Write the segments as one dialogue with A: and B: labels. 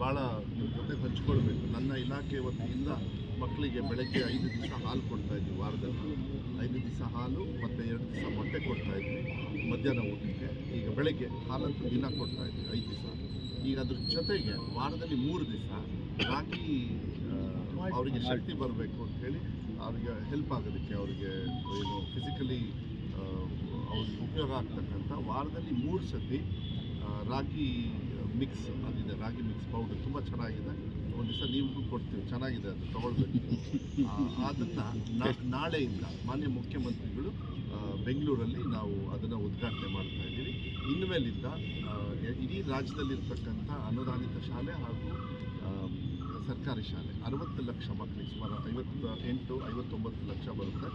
A: ಭಾಳ ಜೊತೆಗೆ ಜೊತೆ ಹಂಚ್ಕೊಳ್ಬೇಕು. ನನ್ನ ಇಲಾಖೆ ವತಿಯಿಂದ ಮಕ್ಕಳಿಗೆ ಬೆಳಗ್ಗೆ ಐದು ದಿವಸ ಹಾಲು ಕೊಡ್ತಾ ಇದ್ವಿ ವಾರದಲ್ಲಿ. ಐದು ದಿವಸ ಹಾಲು, ಮತ್ತು ಎರಡು ದಿವಸ ಮೊಟ್ಟೆ ಕೊಡ್ತಾ ಇದ್ವಿ ಮಧ್ಯಾಹ್ನ ಊಟಕ್ಕೆ. ಈಗ ಬೆಳಗ್ಗೆ ಹಾಲಂತೂ ದಿನ ಕೊಡ್ತಾ ಇದ್ವಿ ಐದು ದಿವಸ. ಈಗ ಅದ್ರ ಜೊತೆಗೆ ವಾರದಲ್ಲಿ ಮೂರು ದಿವಸ ರಾಗಿ ಅವರಿಗೆ ಶಕ್ತಿ ಬರಬೇಕು ಅಂತ ಹೇಳಿ ಅವರಿಗೆ ಹೆಲ್ಪ್ ಆಗೋದಕ್ಕೆ ಅವರಿಗೆ ಏನು ಫಿಸಿಕಲಿ ಅವ್ರಿಗೆ ಉಪಯೋಗ ಆಗ್ತಕ್ಕಂಥ ವಾರದಲ್ಲಿ ಮೂರು ಸತಿ ರಾಗಿ ಮಿಕ್ಸ್ ಅದಿದೆ ರಾಗಿ ಮಿಕ್ಸ್ ಪೌಡರ್ ತುಂಬ ಚೆನ್ನಾಗಿದೆ. ಒಂದು ದಿವಸ ನೀವು ಕೊಡ್ತೀವಿ ಚೆನ್ನಾಗಿದೆ ಅದು, ತಗೊಳ್ಬೇಕು ಅದನ್ನ ನಾಳೆಯಿಂದ ಮಾನ್ಯ ಮುಖ್ಯಮಂತ್ರಿಗಳು ಬೆಂಗಳೂರಲ್ಲಿ ನಾವು ಅದನ್ನು ಉದ್ಘಾಟನೆ ಮಾಡ್ತಾ ಇದ್ದೀವಿ. ಇನ್ಮೇಲಿಂದ ಮೇಲಿಂದ ಇಡೀ ರಾಜ್ಯದಲ್ಲಿರ್ತಕ್ಕಂಥ ಅನುದಾನಿತ ಶಾಲೆ ಹಾಗೂ ಸರ್ಕಾರಿ ಶಾಲೆ, ಅರವತ್ತು ಲಕ್ಷ ಮಕ್ಕಳಿಗೆ ಸುಮಾರು ಐವತ್ತು, ಎಂಟು, ಐವತ್ತೊಂಬತ್ತು ಲಕ್ಷ ಬರುತ್ತೆ.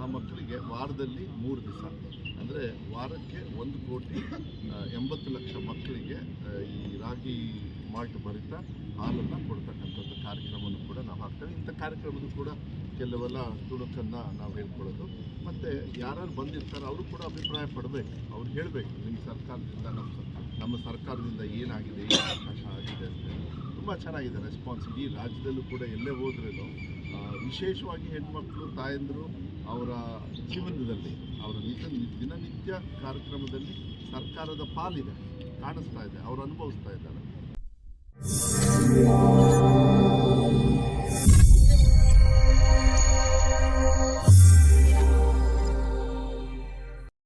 A: ಆ ಮಕ್ಕಳಿಗೆ ವಾರದಲ್ಲಿ ಮೂರು ದಿವಸ. ಅಂದರೆ ವಾರಕ್ಕೆ ಒಂದು ಕೋಟಿ ಎಂಬತ್ತು ಲಕ್ಷ ಮಕ್ಕಳಿಗೆ ಈ ರಾಗಿ ಮಾಲ್ಟ್ ಭರಿತ ಹಾಲನ್ನು ಕೊಡ್ತಕ್ಕಂಥದ್ದು ಕಾರ್ಯಕ್ರಮವನ್ನು ಕೂಡ ನಾವು ಹಾಕ್ತೇವೆ. ಇಂಥ ಕಾರ್ಯಕ್ರಮದ ಕೂಡ ಕೆಲವೆಲ್ಲ ತುಣುಕನ್ನು ನಾವು ಹೇಳ್ಕೊಳ್ಳೋದು. ಮತ್ತು ಯಾರು ಬಂದಿರ್ತಾರೆ ಅವರು ಕೂಡ ಅಭಿಪ್ರಾಯ ಪಡಬೇಕು. ಅವ್ರು ಹೇಳಬೇಕು, ನಿಮ್ಮ ಸರ್ಕಾರದಿಂದ, ನಮ್ಮ ನಮ್ಮ ಸರ್ಕಾರದಿಂದ ಏನಾಗಿದೆ, ಏನು ಅವಕಾಶ ಆಗಿದೆ ಅಂತ. ತುಂಬ ಚೆನ್ನಾಗಿದೆ ರೆಸ್ಪಾನ್ಸ್ ಇಡೀ ರಾಜ್ಯದಲ್ಲೂ ಕೂಡ ಎಲ್ಲೇ ಹೋದ್ರೂ ವಿಶೇಷವಾಗಿ ಹೆಣ್ಮಕ್ಳು, ತಾಯಂದರು ಅವರ ಜೀವನದಲ್ಲಿ, ಅವರ ನಿತ ದಿನನಿತ್ಯ ಕಾರ್ಯಕ್ರಮದಲ್ಲಿ ಸರ್ಕಾರದ ಪಾಲಿದೆ, ಕಾಣಿಸ್ತಾ ಇದೆ, ಅವರು ಅನುಭವಿಸ್ತಾ ಇದ್ದಾರೆ.